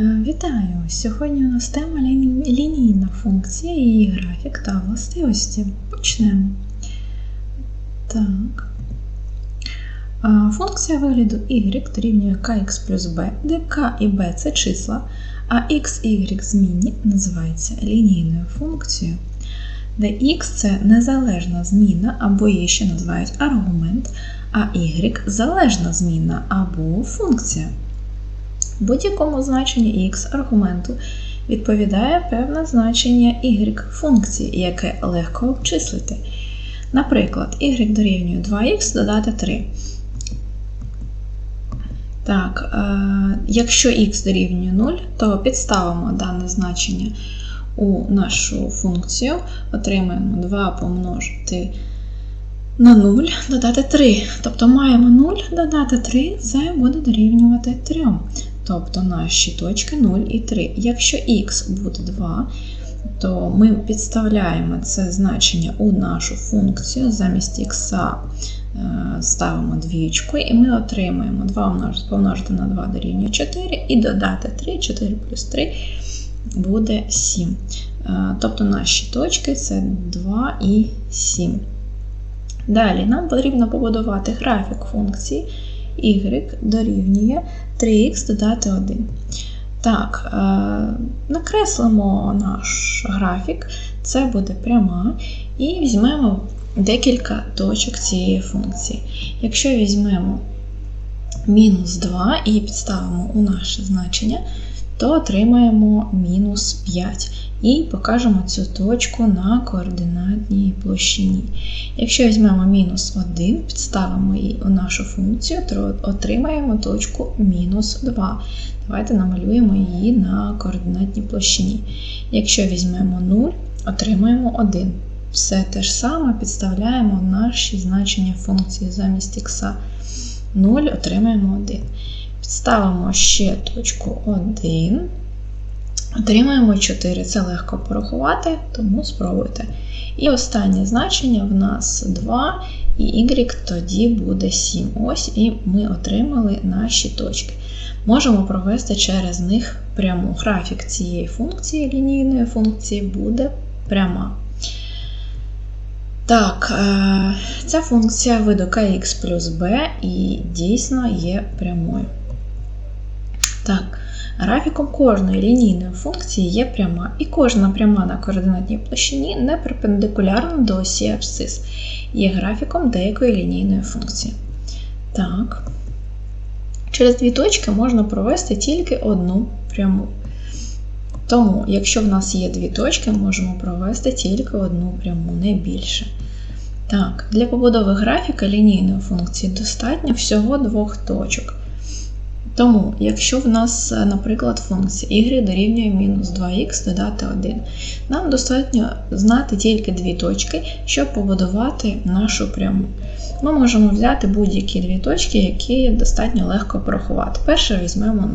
Е, Вітаю! Сьогодні у нас тема лінійна функція, її графік та властивості. Почнемо. Так. Функція вигляду y дорівнює kx плюс b, де k і b це числа, а x, y змінні називається лінійною функцією, де x це незалежна зміна, або її ще називають аргумент, а y залежна зміна або функція. Будь-якому значенню x аргументу відповідає певне значення y функції, яке легко обчислити. Наприклад, y дорівнює 2х додати 3. Так, е, якщо x дорівнює 0, то підставимо дане значення у нашу функцію, отримаємо 2 помножити на 0 додати 3. Тобто маємо 0 додати 3, це буде дорівнювати 3. Тобто наші точки 0 і 3. Якщо х буде 2, то ми підставляємо це значення у нашу функцію, замість х ставимо двічку, і ми отримаємо 2 помножити на 2 дорівнює 4 і додати 3, 4 плюс 3 буде 7. Е, Тобто наші точки це 2 і 7. Далі нам потрібно побудувати графік функції y дорівнює 3х додати 1. Так, е, накреслимо наш графік, це буде пряма, і візьмемо декілька точок цієї функції. Якщо візьмемо мінус 2 і підставимо у наше значення, то отримаємо мінус 5 і покажемо цю точку на координатній площині. Якщо візьмемо мінус 1, підставимо її у нашу функцію, то отримаємо точку мінус 2. Давайте намалюємо її на координатній площині. Якщо візьмемо 0, отримаємо 1. Все те ж саме підставляємо наші значення функції замість х 0, отримаємо 1. Підставимо ще точку 1. Отримаємо 4. Це легко порахувати, тому спробуйте. І останнє значення в нас 2, і y тоді буде 7. Ось і ми отримали наші точки. Можемо провести через них пряму. Графік цієї функції, лінійної функції, буде пряма. Так, е, ця функція виду kx плюс b і дійсно є прямою. Так, графіком кожної лінійної функції є пряма, і кожна пряма на координатній площині не перпендикулярна до осі абсцис, є графіком деякої лінійної функції. Так, через дві точки можна провести тільки одну пряму. Тому, якщо в нас є дві точки, можемо провести тільки одну пряму, не більше. Так, для побудови графіка лінійної функції достатньо всього двох точок. Тому, якщо в нас, наприклад, функція y дорівнює мінус 2х додати 1, нам достатньо знати тільки дві точки, щоб побудувати нашу пряму. Ми можемо взяти будь-які дві точки, які достатньо легко порахувати. Перше візьмемо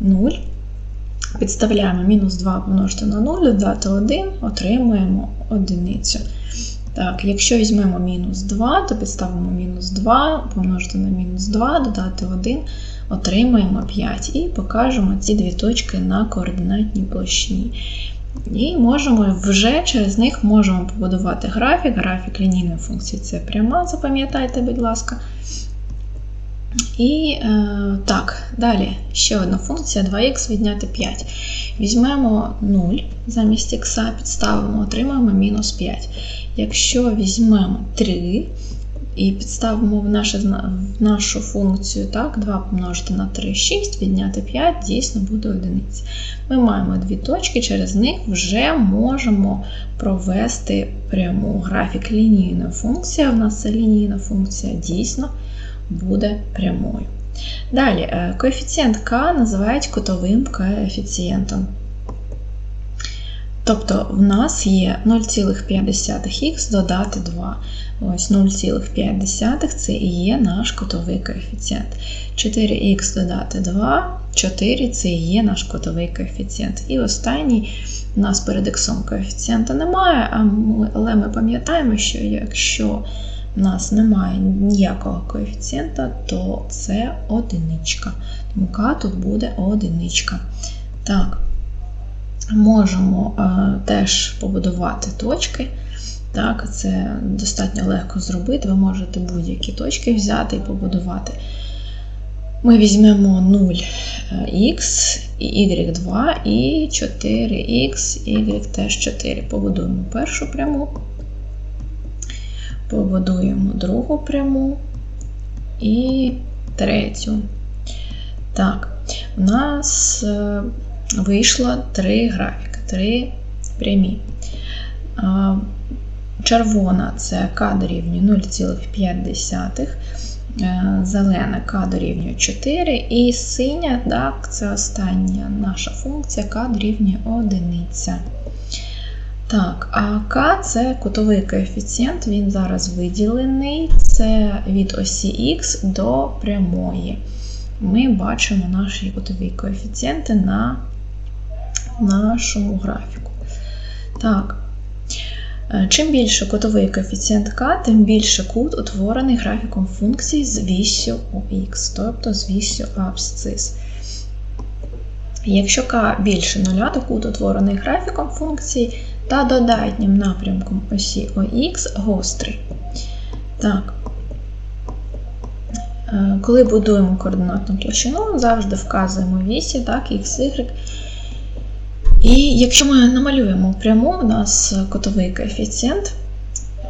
0. 0. Підставляємо мінус 2 помножити на 0, додати 1, отримуємо одиницю. Так, якщо візьмемо мінус 2, то підставимо мінус 2, помножити на мінус 2, додати 1, отримаємо 5 і покажемо ці дві точки на координатній площині. І можемо вже через них можемо побудувати графік. Графік лінійної функції це пряма, запам'ятайте, будь ласка. І е, так, далі ще одна функція 2х відняти 5. Візьмемо 0 замість х, підставимо, отримаємо мінус 5. Якщо візьмемо 3 і підставимо в, наше, в нашу функцію так, 2 помножити на 3, 6, відняти 5, дійсно буде одиниця. Ми маємо дві точки, через них вже можемо провести пряму графік лінійної функції. У нас це лінійна функція дійсно буде прямою. Далі, коефіцієнт k називають кутовим коефіцієнтом. Тобто в нас є 0,5х додати 2. Ось 0,5 це і є наш кутовий коефіцієнт. 4х додати 2, 4 це і є наш кутовий коефіцієнт. І останній у нас перед х коефіцієнта немає, але ми пам'ятаємо, що якщо у нас немає ніякого коефіцієнта, то це одиничка. Тому К тут буде одиничка. Так, можемо е, теж побудувати точки. Так, Це достатньо легко зробити. Ви можете будь-які точки взяти і побудувати. Ми візьмемо 0х, y2 і 4х, y теж 4. Побудуємо першу пряму, побудуємо другу пряму і третю. Так, у нас е, вийшло три графіки, три прямі. Червона це k дорівнює 0,5, е, зелена k дорівнює 4, і синя, так, це остання наша функція k дорівнює 1. Так, а k це кутовий коефіцієнт, він зараз виділений, це від осі Х до прямої. Ми бачимо наші кутові коефіцієнти на нашому графіку. Так, Е, чим більше кутовий коефіцієнт k, тим більше кут утворений графіком функції з вісю ОХ, тобто з вісю абсцис. Якщо k більше нуля, то кут утворений графіком функції та додатнім напрямком осі ОХ гострий. Так. Е, коли будуємо координатну площину, завжди вказуємо вісі, так, x, y. І якщо ми намалюємо пряму, у нас котовий коефіцієнт,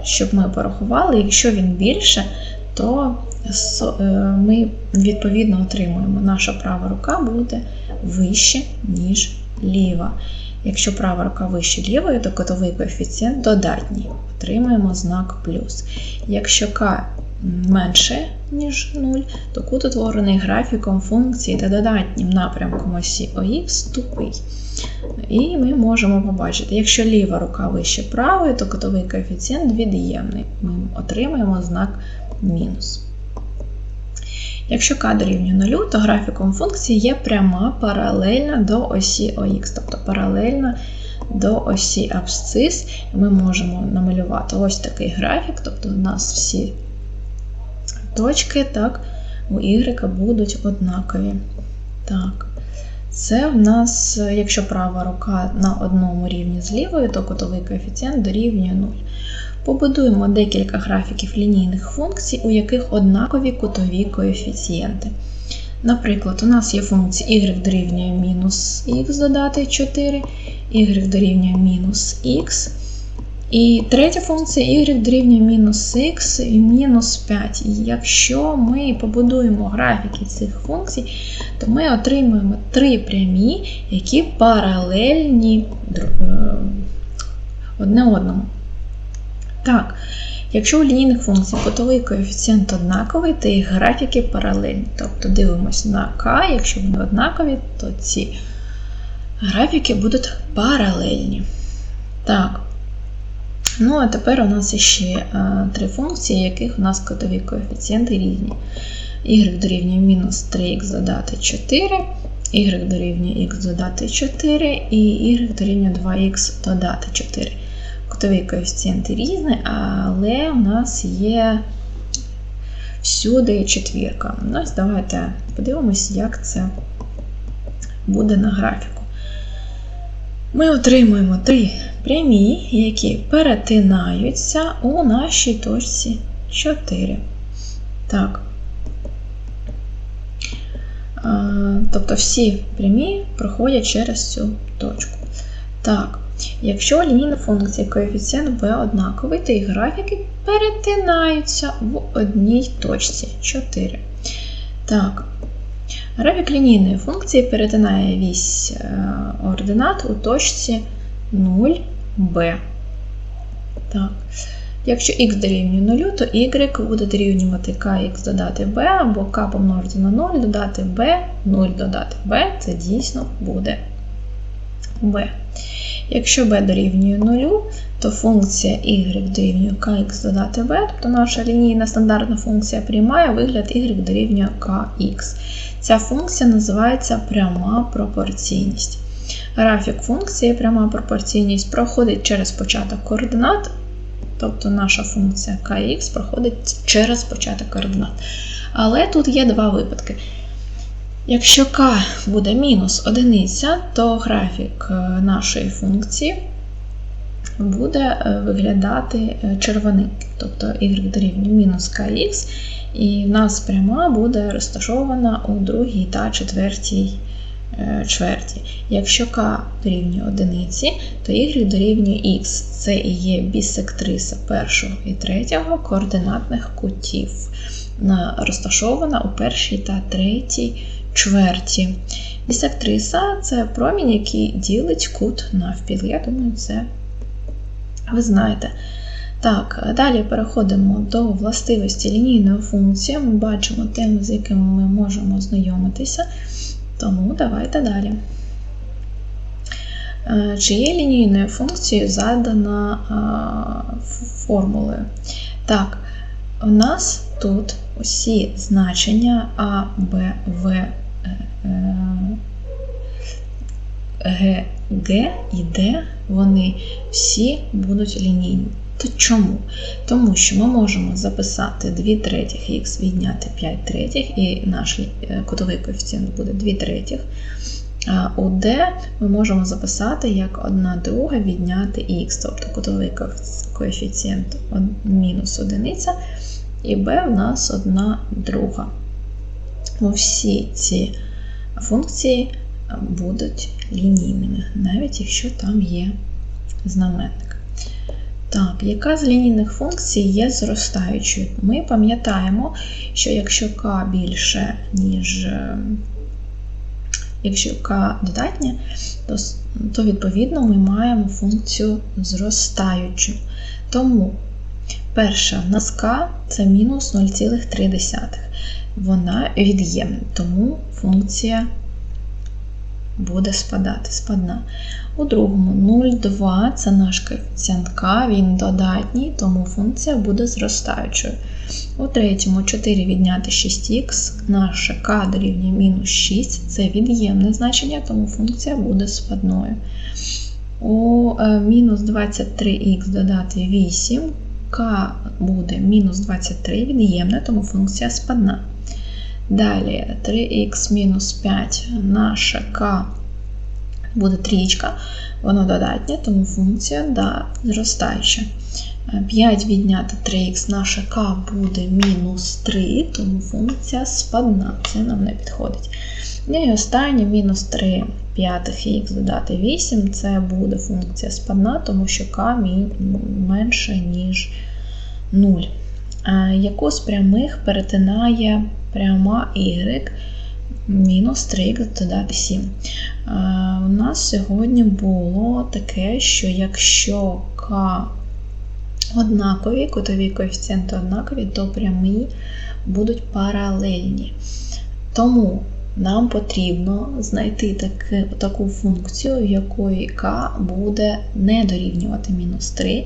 щоб ми порахували, якщо він більше, то е, ми відповідно отримуємо, наша права рука буде вище, ніж ліва. Якщо права рука вище лівої, то котовий коефіцієнт додатній. Отримуємо знак плюс. Якщо К менше, ніж 0, то кут утворений графіком функції та додатнім напрямком осі ОХ тупий. І ми можемо побачити, якщо ліва рука вище правої, то котовий коефіцієнт від'ємний. Ми отримаємо знак мінус. Якщо k дорівнює 0, то графіком функції є пряма паралельна до осі ОХ, тобто паралельна до осі абсцис. Ми можемо намалювати ось такий графік, тобто у нас всі точки так, у y будуть однакові. Так. Це в нас, якщо права рука на одному рівні з лівою, то кутовий коефіцієнт дорівнює 0. Побудуємо декілька графіків лінійних функцій, у яких однакові кутові коефіцієнти. Наприклад, у нас є функція y дорівнює мінус х додати 4, y дорівнює мінус х. І третя функція y дорівнює мінус х і мінус 5. І якщо ми побудуємо графіки цих функцій, то ми отримуємо три прямі, які паралельні е, одне одному. Так, якщо у лінійних функцій кутовий коефіцієнт однаковий, то їх графіки паралельні. Тобто дивимося на k, якщо вони однакові, то ці графіки будуть паралельні. Так. Ну, а тепер у нас ще три функції, яких у нас котові коефіцієнти різні. y дорівнює мінус 3х додати 4, y дорівнює х додати 4 і y дорівнює 2х додати 4. Котові коефіцієнти різні, але у нас є всюди четвірка. Ось давайте подивимося, як це буде на графіку. Ми отримуємо три прямі, які перетинаються у нашій точці 4. Так. Тобто всі прямі проходять через цю точку. Так, якщо лінійна функція коефіцієнт b однаковий, то їх графіки перетинаються в одній точці 4. Так, графік лінійної функції перетинає вісь е, ординат у точці 0b. Так. Якщо х дорівнює 0, то y буде дорівнювати kx додати b, або k помножити на 0 додати b, 0 додати b, це дійсно буде b. Якщо b дорівнює 0, то функція y дорівнює kx додати b, тобто наша лінійна стандартна функція приймає вигляд y дорівнює kx. Ця функція називається пряма пропорційність. Графік функції пряма пропорційність проходить через початок координат тобто наша функція kx проходить через початок координат. Але тут є два випадки. Якщо k буде мінус одиниця, то графік е, нашої функції буде е, виглядати е, червоненьким, тобто y дорівнює мінус kx, і в нас пряма буде розташована у другій та четвертій чверті. Якщо k дорівнює одиниці, то y дорівнює x. Це і є бісектриса першого і третього координатних кутів, розташована у першій та третій чверті. Бісектриса це промінь, який ділить кут навпіл. Я думаю, це ви знаєте. Так, далі переходимо до властивості лінійної функції. Ми бачимо теми, з якими ми можемо знайомитися. Тому давайте далі. Е, чи є лінійною функцією задана формулою? Так, у нас тут усі значення А, Б, В, Г, Г і Д, вони всі будуть лінійні. То чому? Тому що ми можемо записати 2 третіх х відняти 5 третіх, і наш е, кутовий коефіцієнт буде 2 третіх. А у D ми можемо записати як 1 друга відняти х, тобто кутовий коефіцієнт мінус 1, і b в нас 1 друга. Всі ці функції будуть лінійними, навіть якщо там є знаменник. Так, яка з лінійних функцій є зростаючою? Ми пам'ятаємо, що якщо k більше, ніж е, якщо k додатня, то, то відповідно ми маємо функцію зростаючу. Тому перша k це мінус 0,3. Вона від'ємна, тому функція буде спадати, спадна. У другому 0,2 це наш коефіцієнт k, він додатній, тому функція буде зростаючою. У третьому 4 відняти 6х, наше k дорівнює мінус 6, це від'ємне значення, тому функція буде спадною. У е, мінус 23х додати 8, k буде мінус 23 від'ємне, тому функція спадна. Далі 3х мінус 5 наша k буде трічка, воно додатнє, тому функція да, зростаюча. 5 відняти 3х наша k буде мінус 3, тому функція спадна, це нам не підходить. І останнє мінус 3 п'ятих х додати 8, це буде функція спадна, тому що k менше, ніж 0. Яку з прямих перетинає пряма y мінус 3х додати 7. У нас сьогодні було таке, що якщо k однакові, кутові коефіцієнти однакові, то прямі будуть паралельні. Тому нам потрібно знайти таки, таку функцію, в якої k буде не дорівнювати мінус 3.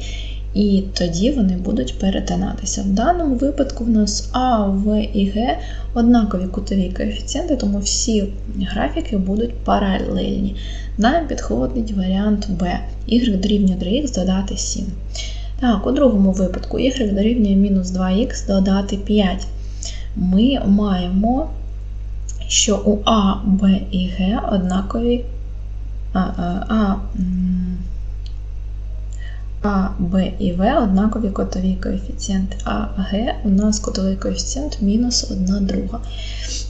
І тоді вони будуть перетинатися. В даному випадку в нас А, В і Г однакові кутові коефіцієнти, тому всі графіки будуть паралельні. Нам підходить варіант Б. Y дорівнює 3х додати 7. Так, у другому випадку y дорівнює мінус 2х додати 5. Ми маємо, що у А, Б і Г однакові. А, а, а, Б і В однакові котові коефіцієнти, а Г у нас котовий коефіцієнт мінус 1 друга.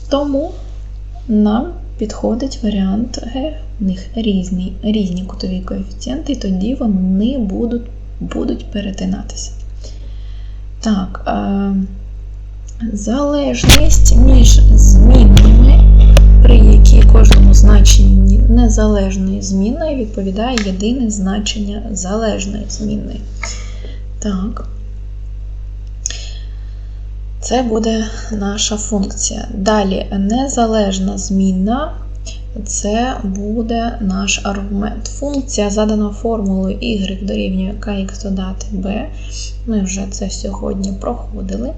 Тому нам підходить варіант Г, у них різні різні котові коефіцієнти, і тоді вони будуть будуть перетинатися. Так, е, залежність між змінними, при якій кожному значенні незалежної змінної відповідає єдине значення залежної змінної. Так. Це буде наша функція. Далі незалежна змінна це буде наш аргумент. Функція задана формулою y дорівнює kx додати b. Ми вже це сьогодні проходили.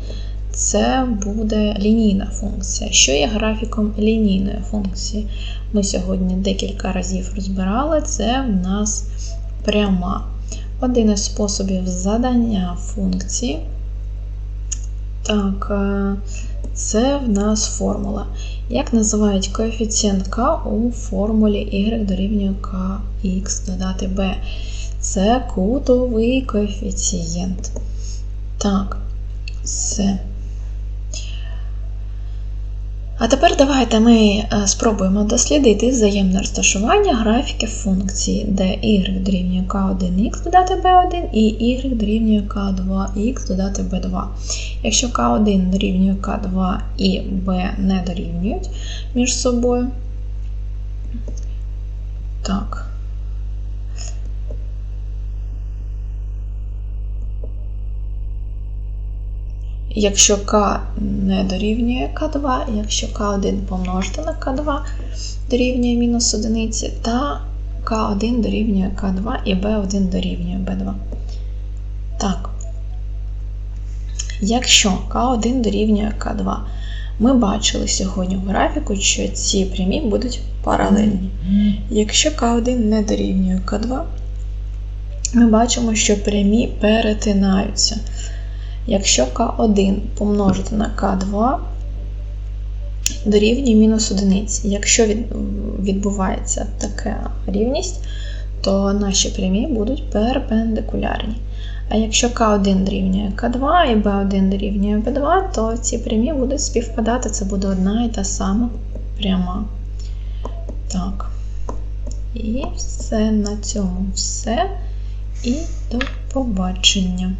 Це буде лінійна функція. Що є графіком лінійної функції? Ми сьогодні декілька разів розбирали, це в нас пряма. один із способів задання функції. Так, е, це в нас формула. Як називають коефіцієнт k у формулі y дорівнює kx додати b? Це кутовий коефіцієнт. Так, все. А тепер давайте ми е, спробуємо дослідити взаємне розташування графіків функції, де y дорівнює k1x додати b1 і y дорівнює k2x додати b2. Якщо k1 дорівнює k2 і b не дорівнюють між собою. Так. Якщо k не дорівнює k2, якщо k1 помножити на k2 дорівнює мінус 1, та k1 дорівнює k2 і b1 дорівнює b2. Так. Якщо k1 дорівнює k2, ми бачили сьогодні в графіку, що ці прямі будуть паралельні. Якщо k1 не дорівнює k2, ми бачимо, що прямі перетинаються. Якщо k1 помножити на k2 дорівнює мінус 1. Якщо відбувається така рівність, то наші прямі будуть перпендикулярні. А якщо k1 дорівнює k2 і b1 дорівнює b2, то ці прямі будуть співпадати, це буде одна і та сама пряма. Так. І все на цьому все. І до побачення.